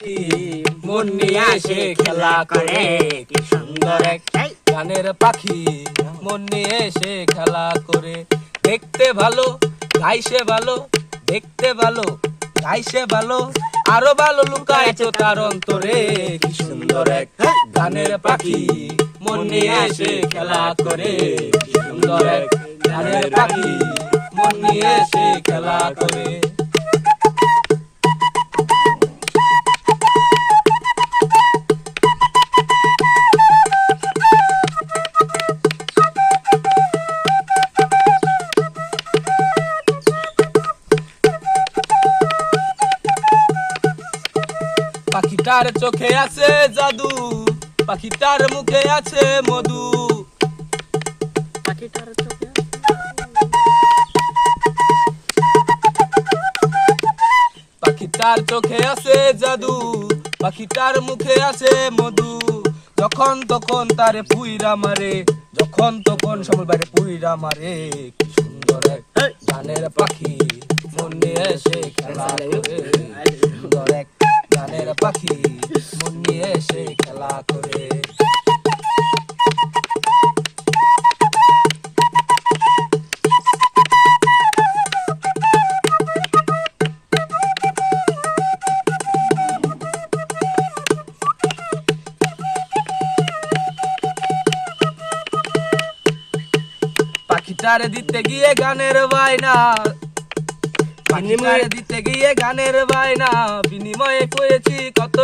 মন নিয়ে এসে খেলা করে কি সুন্দর গানের পাখি। মন নিয়ে এসে খেলা করে দেখতে ভালো গাইছে ভালো দেখতে ভালো গাইছে ভালো আরও ভালো লুকায় তো তার অন্তরে কি সুন্দর এক গানের পাখি। মন নিয়ে এসে খেলা করে কি সুন্দর এক গানের পাখি। মন নিয়ে এসে খেলা করে। পাখিটার চোখে আছে জাদু পাখিটার মুখে আছে মধু। পাখিটার চোখে আছে জাদু পাখিটার মুখে আছে মধু। যখন তখন তারে পুইরা মারে যখন তখন সময় বাইরে পুইরা মারে কি সুন্দর এক গানের পাখি মন নিয়ে এসে খেলা পাখি মন নিয়ে এসে খেলা করে। পাখিটারে দিতে গিয়ে গানের বাইনা পাখিটারে দিতে গিয়ে গানের বাইনা বিনিময়ে করেছি কত